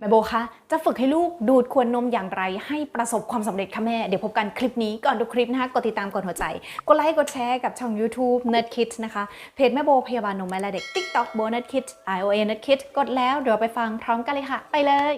แม่โบคะ จะฝึกให้ลูกดูดควรนมอย่างไร ให้ประสบความสำเร็จคะแม่ เดี๋ยวพบกันคลิปนี้ก่อนดูคลิปนะคะกดติดตามกดหัวใจ กดไลค์กดแชร์กับช่อง YouTube Nerd Kids นะคะ เพจแม่โบพยาบาลนมแม่และเด็ก TikTok โบ Nerd Kids IOA Nerd Kids กดแล้วเดี๋ยวไปฟังพร้อมกันเลยค่ะ ไปเลย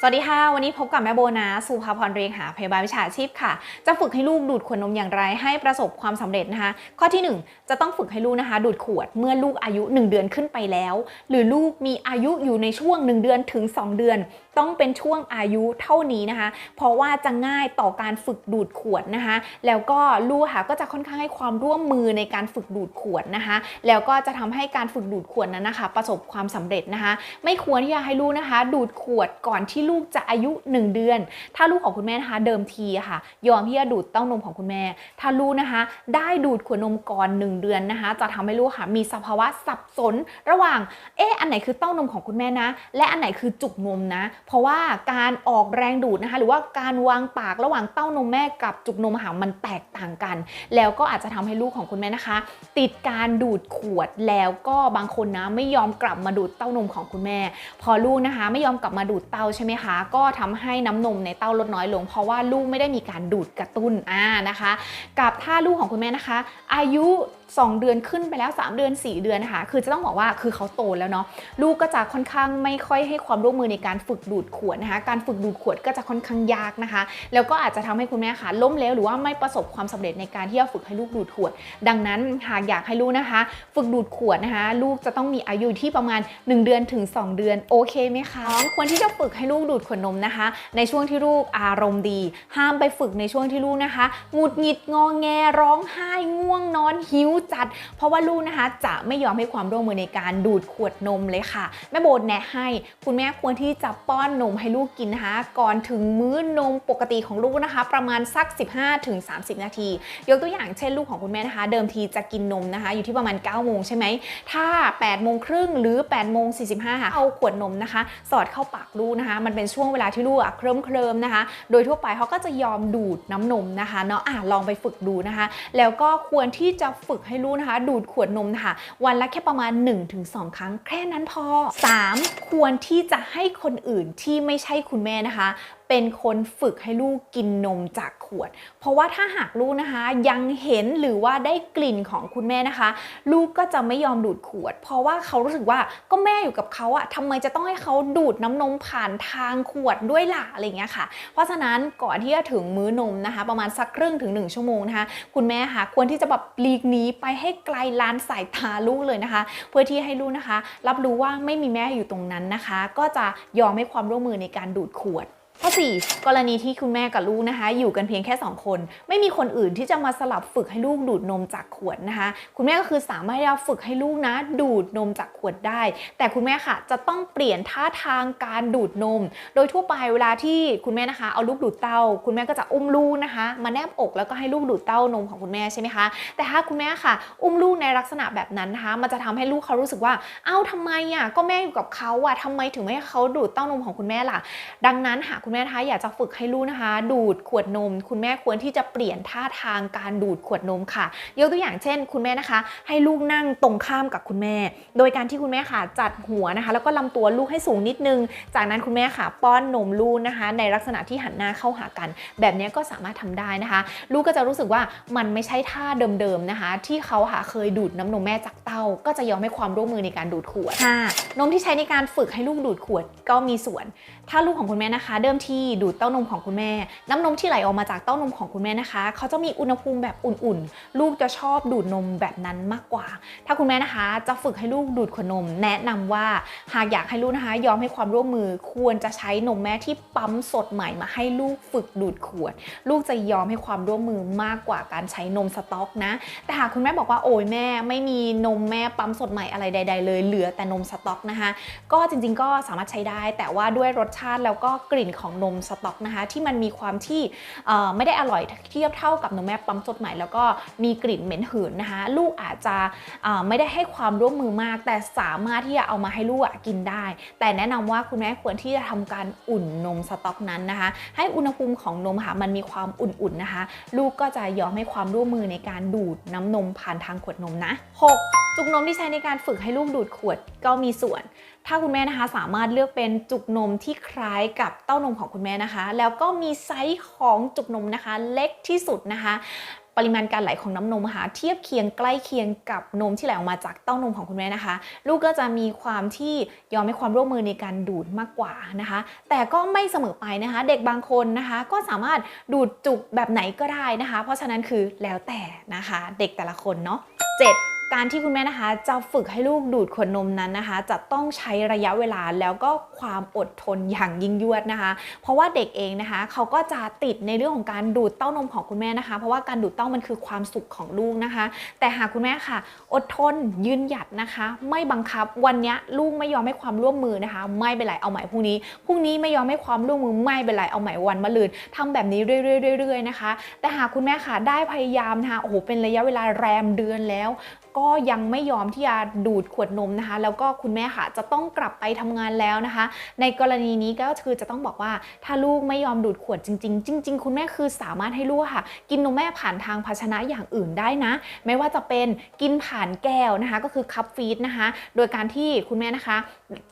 สวัสดีค่ะ วันนี้พบกับแม่โบนะสุภาพรเรียงหาพยาบาลวิชาชีพค่ะ จะฝึกให้ลูกดูดขวดนมอย่างไรให้ประสบความสำเร็จนะคะ ข้อที่ 1 จะต้องฝึกให้ลูกนะคะ ดูดขวดเมื่อลูกอายุ 1 เดือนขึ้นไปแล้ว หรือลูกมีอายุอยู่ในช่วง 1 เดือนถึง 2 เดือน ต้องเป็นช่วงอายุเท่านี้นะคะ เพราะว่าจะง่ายต่อการฝึกดูดขวดนะคะ แล้วก็ลูกค่ะก็จะค่อนข้างให้ความร่วมมือในการฝึกดูดขวดนะคะ แล้วก็จะทำให้การฝึกดูดขวดนั้นนะคะ ประสบความสำเร็จนะคะ ไม่ควรที่จะให้ลูกนะคะ ดูดขวดก่อนที่ลูกจะอายุ 1 เดือน ถ้าลูกของคุณแม่นะคะ เดิมทีค่ะ ยอมที่จะดูดเต้านมของคุณแม่ ถ้าลูกนะคะ ได้ดูดขวดนมก่อน 1 เดือนนะคะ จะทำให้ลูกค่ะมีสภาวะสับสนระหว่างเอ๊ะอันไหนคือเต้านมของคุณแม่นะ และอันไหนคือจุกนมนะเพราะว่าการออกแรงดูดนะคะหรือว่าการวางปากระหว่างเต้านมแม่กับจุกนมหามันแตกต่างกัน แล้วก็อาจจะทำให้ลูกของคุณแม่นะคะ ติดการดูดขวดแล้วก็บางคนนะไม่ยอมกลับมาดูดเต้านมของคุณแม่ พอลูกนะคะ ไม่ยอมกลับมาดูดเต้าใช่ไหมคะ ก็ทำให้น้ำนมในเต้าลดน้อยลง เพราะว่าลูกไม่ได้มีการดูดกระตุ้นอ่านะคะ กับถ้าลูกของคุณแม่นะคะ อายุ2 เดือนขึ้นไปแล้ว 3 เดือน 4 เดือนนะคะ คือจะต้องบอกว่าคือเขาโตแล้วเนาะลูกก็จะค่อนข้างไม่ค่อยให้ความร่วมมือในการฝึกดูดขวดนะคะ การฝึกดูดขวดก็จะค่อนข้างยากนะคะ แล้วก็อาจจะทำให้คุณแม่ค่ะล้มเหลวหรือว่าไม่ประสบความสำเร็จในการที่จะฝึกให้ลูกดูดขวด ดังนั้นหากอยากให้ลูกนะคะ ฝึกดูดขวดนะคะ ลูกจะต้องมีอายุที่ประมาณ 1 เดือนถึง 2 เดือนโอเคไหมคะควรที่จะฝึกให้ลูกดูดขวดนมนะคะ ในช่วงที่ลูกอารมณ์ดี ห้ามไปฝึกในช่วงที่ลูกนะคะหงุดหงิดงองแงร้องไห้ง่วงนอนหิวจัด เพราะว่าลูกนะคะจะไม่ยอมให้ความร่วมมือในการดูดขวดนมเลยค่ะ แม่โบนแนะให้คุณแม่ควรที่จะป้อนนมให้ลูกกินนะคะ ก่อนถึงมื้อนมปกติของลูกนะคะ ประมาณสัก 15-30 นาที ยกตัวอย่างเช่นลูกของคุณแม่นะคะ เดิมทีจะกินนมนะคะ อยู่ที่ประมาณ9โมงใช่ไหมถ้า8โมงครึ่งหรือ8โมง45ค่ะเอาขวดนมนะคะ สอดเข้าปากลูกนะคะ มันเป็นช่วงเวลาที่ลูกอะเคลิ้มเคลิมนะคะ โดยทั่วไปเขาก็จะยอมดูดน้ำนมนะคะเนาะอะลองไปฝึกดูนะคะ แล้วก็ควรที่จะฝึกให้ลูกนะคะ ดูดขวดนมนะคะวันละแค่ประมาณ 1-2 ครั้งแค่นั้นพอ 3. ควรที่จะให้คนอื่นที่ไม่ใช่คุณแม่นะคะ เป็นคนฝึกให้ลูกกินนมจากขวด เพราะว่าถ้าหากลูกนะคะยังเห็นหรือว่าได้กลิ่นของคุณแม่นะคะ ลูกก็จะไม่ยอมดูดขวด เพราะว่าเขารู้สึกว่าก็แม่อยู่กับเขาอะทำไมจะต้องให้เขาดูดน้ำนมผ่านทางขวดด้วยล่ะอะไรอย่างเงี้ยค่ะ เพราะฉะนั้นก่อนที่จะถึงมื้อนมนะคะ ประมาณสักครึ่งถึง 1 ชั่วโมงนะคะ คุณแม่ค่ะควรที่จะแบบปลีกหนีไปให้ไกลลานสายตาลูกเลยนะคะ เพื่อที่ให้ลูกนะคะ รับรู้ว่าไม่มีแม่อยู่ตรงนั้นนะคะ ก็จะยอมให้ความร่วมมือในการดูดขวด ข้อ4กรณีที่คุณแม่กับลูกนะคะ อยู่กันเพียงแค่ 2 คน ไม่มีคนอื่นที่จะมาสลับฝึกให้ลูกดูดนมจากขวดนะคะ คุณแม่ก็คือสามารถที่จะฝึกให้ลูกนะ ดูดนมจากขวดได้ แต่คุณแม่ค่ะจะต้องเปลี่ยนท่าทางการดูดนม โดยทั่วไปเวลาที่คุณแม่นะคะ เอาลูกดูดเต้า คุณแม่ก็จะอุ้มลูกนะคะ มาแนบอกแล้วก็ให้ลูกดูดเต้านมของคุณแม่ใช่ไหมคะแต่ถ้าคุณแม่ค่ะ อุ้มลูกในลักษณะแบบนั้นนะคะ มันจะทำให้ลูกเขารู้สึกว่า เอ้าทำไมอะก็แม่อยู่กับเขาอะทำไมถึงไม่ให้เขาดูดเต้านมของคุณแม่ล่ะ ดังนั้นหากคุณแม่นะคะอยากจะฝึกให้ลูกนะคะ ดูดขวดนม คุณแม่ควรที่จะเปลี่ยนท่าทางการดูดขวดนมค่ะยกตัวอย่างเช่น คุณแม่นะคะ ให้ลูกนั่งตรงข้ามกับคุณแม่ โดยการที่คุณแม่ค่ะจัดหัวนะคะ แล้วก็ลำตัวลูกให้สูงนิดนึง จากนั้นคุณแม่ค่ะป้อนนมลูกนะคะ ในลักษณะที่หันหน้าเข้าหากัน แบบนี้ก็สามารถทำได้นะคะ ลูกก็จะรู้สึกว่ามันไม่ใช่ท่าเดิมๆนะคะ ที่เขาค่ะเคยดูดน้ำนมแม่จากเต้า ก็จะยอมให้ความร่วมมือในการดูดขวด 5. นมที่ใช้ในการฝึกให้ลูกดูดขวดก็มีส่วน ถ้าลูกของคุณแม่นะคะเดิมที่ดูดเต้านมของคุณแม่ น้ำนมที่ไหลออกมาจากเต้านมของคุณแม่นะคะ เขาจะมีอุณหภูมิแบบอุ่นๆ ลูกจะชอบดูดนมแบบนั้นมากกว่า ถ้าคุณแม่นะคะ จะฝึกให้ลูกดูดขวดนม แนะนำว่าหากอยากให้ลูกนะคะ ยอมให้ความร่วมมือควรจะใช้นมแม่ที่ปั๊มสดใหม่มาให้ลูกฝึกดูดขวด ลูกจะยอมให้ความร่วมมือมากกว่าการใช้นมสต๊อกนะ แต่หากคุณแม่บอกว่าโอ้ยแม่ ไม่มีนมแม่ปั๊มสดใหม่อะไรใด ๆ เลยเหลือแต่นมสต๊อกนะคะ ก็จริงๆก็สามารถใช้ได้ แต่ว่าด้วยรสชาติแล้วก็กลิ่นของของนมสต๊อกนะคะ ที่มันมีความที่ไม่ได้อร่อยเทียบเท่ากับนมแม่ปั๊มสดใหม่แล้วก็มีกลิ่นเหม็นหืนนะคะ ลูกอาจจะไม่ได้ให้ความร่วมมือมาก แต่สามารถที่จะเอามาให้ลูกกินได้ แต่แนะนำว่าคุณแม่ควรที่จะทำการอุ่นนมสต๊อกนั้นนะคะ ให้อุณหภูมิของนมค่ะมันมีความอุ่นๆนะคะ ลูกก็จะยอมให้ความร่วมมือในการดูดน้ำนมผ่านทางขวดนมนะ 6. จุกนมที่ใช้ในการฝึกให้ลูกดูดขวดก็มีส่วน ถ้าคุณแม่นะคะสามารถเลือกเป็นจุกนมที่คล้ายกับเต้านมของคุณแม่นะคะ แล้วก็มีไซส์ของจุกนมนะคะ เล็กที่สุดนะคะ ปริมาณการไหลของน้ำนมค่ะเทียบเคียงใกล้เคียงกับนมที่ไหลออกมาจากเต้านมของคุณแม่นะคะ ลูกก็จะมีความที่ยอมให้ความร่วมมือในการดูดมากกว่านะคะ แต่ก็ไม่เสมอไปนะคะ เด็กบางคนนะคะ ก็สามารถดูดจุกแบบไหนก็ได้นะคะ เพราะฉะนั้นคือแล้วแต่นะคะ เด็กแต่ละคนเนาะ 7. การที่คุณแม่นะคะ จะฝึกให้ลูกดูดขวดนมนั้นนะคะ จะต้องใช้ระยะเวลาแล้วก็ความอดทนอย่างยิ่งยวดนะคะ เพราะว่าเด็กเองนะคะเขาก็จะติดในเรื่องของการดูดเต้านมของคุณแม่นะคะ เพราะว่าการดูดเต้ามันคือความสุขของลูกนะคะ แต่หากคุณแม่ค่ะ อดทนยืนหยัดนะคะ ไม่บังคับวันนี้ลูกไม่ยอมให้ความร่วมมือนะคะ ไม่เป็นไรเอาใหม่พรุ่งนี้พรุ่งนี้ไม่ยอมให้ความร่วมมือไม่เป็นไรเอาใหม่วันมะรืนทำแบบนี้เรื่อยๆๆนะคะ แต่หากคุณแม่ค่ะได้พยายามนะคะโอ้โหเป็นระยะเวลาแรมเดือนแล้วก็็ยังไม่ยอมที่จะดูดขวดนมนะคะ แล้วก็คุณแม่ค่ะจะต้องกลับไปทำงานแล้วนะคะ ในกรณีนี้ก็คือจะต้องบอกว่าถ้าลูกไม่ยอมดูดขวดจริง ๆ จริง ๆ คุณแม่คือสามารถให้ลูกค่ะ กินนมแม่ผ่านทางภาชนะอย่างอื่นได้นะ ไม่ว่าจะเป็นกินผ่านแก้วนะคะ ก็คือคัพฟีดนะคะ โดยการที่คุณแม่นะคะ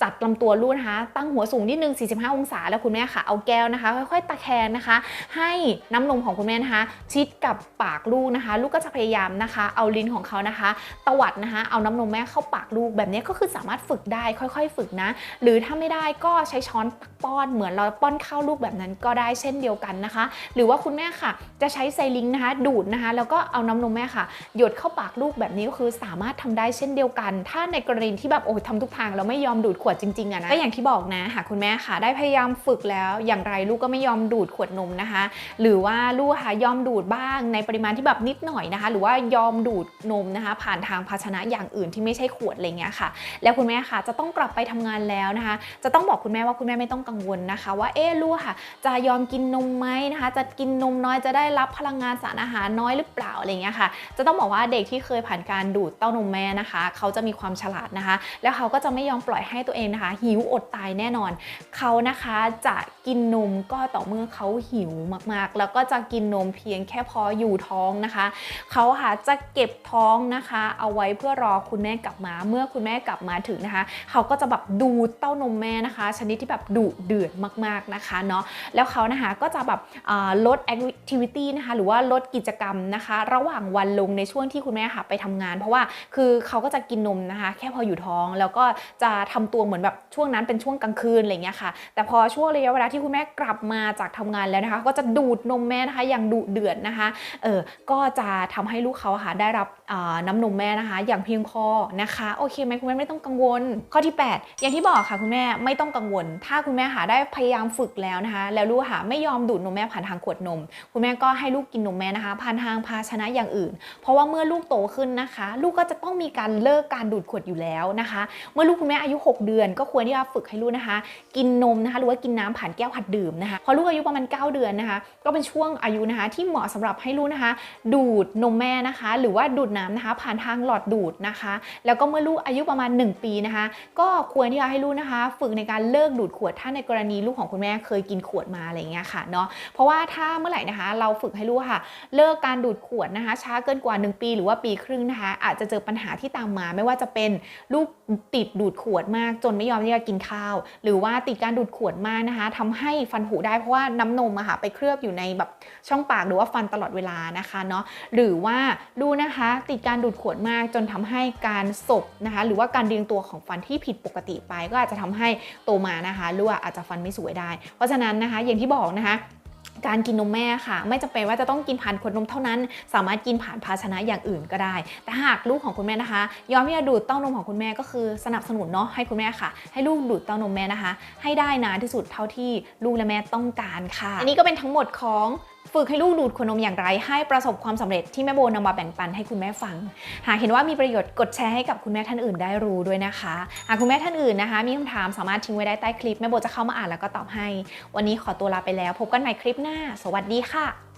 จัดลำตัวลูกนะคะ ตั้งหัวสูงนิดนึง 45 องศา แล้วคุณแม่ค่ะเอาแก้วนะคะ ค่อยๆตะแคงนะคะ ให้น้ำนมของคุณแม่นะคะ ชิดกับปากลูกนะคะ ลูกก็จะพยายามนะคะ เอาลิ้นของเขานะคะตวัดนะคะเอาน้ำนมแม่เข้าปากลูกแบบนี้ก็คือสามารถฝึกได้ค่อย ๆ ฝึกนะ หรือถ้าไม่ได้ก็ใช้ช้อนตักป้อนเหมือนเราป้อนข้าวลูกแบบนั้นก็ได้เช่นเดียวกันนะคะ หรือว่าคุณแม่ค่ะ จะใช้ไซลิงนะคะดูดนะคะ แล้วก็เอาน้ำนมแม่ค่ะ หยดเข้าปากลูกแบบนี้ก็คือสามารถทำได้เช่นเดียวกัน ถ้าในกรณีที่แบบโอ้ยทำทุกทางแล้วไม่ยอมดูดขวดจริงๆอะนะก็อย่างที่บอกนะหากคุณแม่ค่ะ ได้พยายามฝึกแล้วอย่างไรลูกก็ไม่ยอมดูดขวดนมนะคะ หรือว่าลูกค่ะยอมดูดบ้างในปริมาณที่แบบนิดหน่อยนะคะ หรือว่ายอมดูดนมนะคะ ผ่านทางภาชนะอย่างอื่นที่ไม่ใช่ขวดอะไรเงี้ยค่ะ แล้วคุณแม่ค่ะจะต้องกลับไปทำงานแล้วนะคะ จะต้องบอกคุณแม่ว่าคุณแม่ไม่ต้องกังวลนะคะ ว่าเอ๊ลูกค่ะ จะยอมกินนมไหมนะคะ จะกินนมน้อยจะได้รับพลังงานสารอาหารน้อยหรือเปล่าอะไรเงี้ยค่ะ จะต้องบอกว่าเด็กที่เคยผ่านการดูดเต้านมแม่นะคะ เขาจะมีความฉลาดนะคะ แล้วเขาก็จะไม่ยอมปล่อยให้ตัวเองนะคะ หิวอดตายแน่นอน เขานะคะจะกินนมก็ต่อเมื่อเขาหิวมากๆ แล้วก็จะกินนมเพียงแค่พออยู่ท้องนะคะ เขาค่ะจะเก็บท้องนะคะเอาไว้เพื่อรอคุณแม่กลับมา เมื่อคุณแม่กลับมาถึงนะคะ เขาก็จะแบบดูดเต้านมแม่นะคะ ชนิดที่แบบดุเดือดมากๆนะคะเนาะแล้วเขานะคะก็จะแบบอ่าลด activity นะคะหรือว่าลดกิจกรรมนะคะ ระหว่างวันลงในช่วงที่คุณแม่ค่ะไปทำงาน เพราะว่าคือเขาก็จะกินนมนะคะ แค่พออยู่ท้องแล้วก็จะทำตัวเหมือนแบบช่วงนั้นเป็นช่วงกลางคืนอะไรเงี้ยค่ะ แต่พอช่วงระยะเวลาที่คุณแม่กลับมาจากทำงานแล้วนะคะ ก็จะดูดนมแม่นะคะอย่างดุเดือดนะคะเออก็จะทำให้ลูกเขาค่ะได้รับน้ำนมแม่นะคะ อย่างเพียงพอนะคะโอเคไหมคุณแม่ไม่ต้องกังวล ข้อที่ 8 อย่างที่บอกค่ะคุณแม่ไม่ต้องกังวล ถ้าคุณแม่หาได้พยายามฝึกแล้วนะคะ แล้วลูกหาไม่ยอมดูดนมแม่ผ่านทางขวดนม คุณแม่ก็ให้ลูกกินนมแม่นะคะ ผ่านทางภาชนะอย่างอื่น เพราะว่าเมื่อลูกโตขึ้นนะคะ ลูกก็จะต้องมีการเลิกการดูดขวดอยู่แล้วนะคะ เมื่อลูกคุณแม่อายุ 6 เดือน ก็ควรที่จะฝึกให้ลูกนะคะ กินนมนะคะ หรือว่ากินน้ำผ่านแก้วหัดดื่มนะคะพอลูกอายุประมาณ 9 เดือนนะคะ ก็เป็นช่วงอายุนะคะ ที่เหมาะสำหรับให้ลูกนะคะ ดูดนมแม่นะคะ หรือว่าดูดน้ำนะคะ ผ่านทางหลอดดูดนะคะ แล้วก็เมื่อลูกอายุประมาณ 1 ปีนะคะ ก็ควรที่จะให้ลูกนะคะ ฝึกในการเลิกดูดขวดถ้าในกรณีลูกของคุณแม่เคยกินขวดมาอะไรอย่างเงี้ยค่ะเนาะเพราะว่าถ้าเมื่อไหร่นะคะ เราฝึกให้ลูกค่ะ เลิกการดูดขวดนะคะ ช้าเกินกว่า 1 ปีหรือว่าปีครึ่งนะคะ อาจจะเจอปัญหาที่ตามมา ไม่ว่าจะเป็นลูกติดดูดขวดมาก จนไม่ยอมที่จะกินข้าว หรือว่าติดการดูดขวดมากนะคะทำให้ฟันผุได้เพราะว่าน้ำนมอะค่ะไปเคลือบอยู่ในแบบช่องปากหรือว่าฟันตลอดเวลานะคะเนาะหรือว่าลูกนะคะ ติดการดูดขวดมากจนทำให้การศพนะคะ หรือว่าการเรียงตัวของฟันที่ผิดปกติไป ก็อาจจะทำให้โตมานะคะลูกอาจจะฟันไม่สวยได้ เพราะฉะนั้นนะคะอย่างที่บอกนะคะการกินนมแม่ค่ะ ไม่จำเป็นว่าจะต้องกินผ่านขวดนมเท่านั้น สามารถกินผ่านภาชนะอย่างอื่นก็ได้ แต่หากลูกของคุณแม่นะคะ ยอมที่จะดูดเต้านมของคุณแม่ก็คือสนับสนุนเนาะให้คุณแม่ค่ะ ให้ลูกดูดเต้านมแม่นะคะ ให้ได้นานที่สุดเท่าที่ลูกและแม่ต้องการค่ะ อันนี้ก็เป็นทั้งหมดของ ฝึกให้ลูกดูดขวดนมอย่างไร ให้ประสบความสำเร็จที่แม่โบนำมาแบ่งปันให้คุณแม่ฟัง หากเห็นว่ามีประโยชน์กดแชร์ให้กับคุณแม่ท่านอื่นได้รู้ด้วยนะคะ หากคุณแม่ท่านอื่นนะคะ มีคำถามสามารถทิ้งไว้ได้ใต้คลิปแม่โบจะเข้ามาอ่านแล้วก็ตอบให้ วันนี้ขอตัวลาไปแล้ว พบกันใหม่คลิปหน้า สวัสดีค่ะ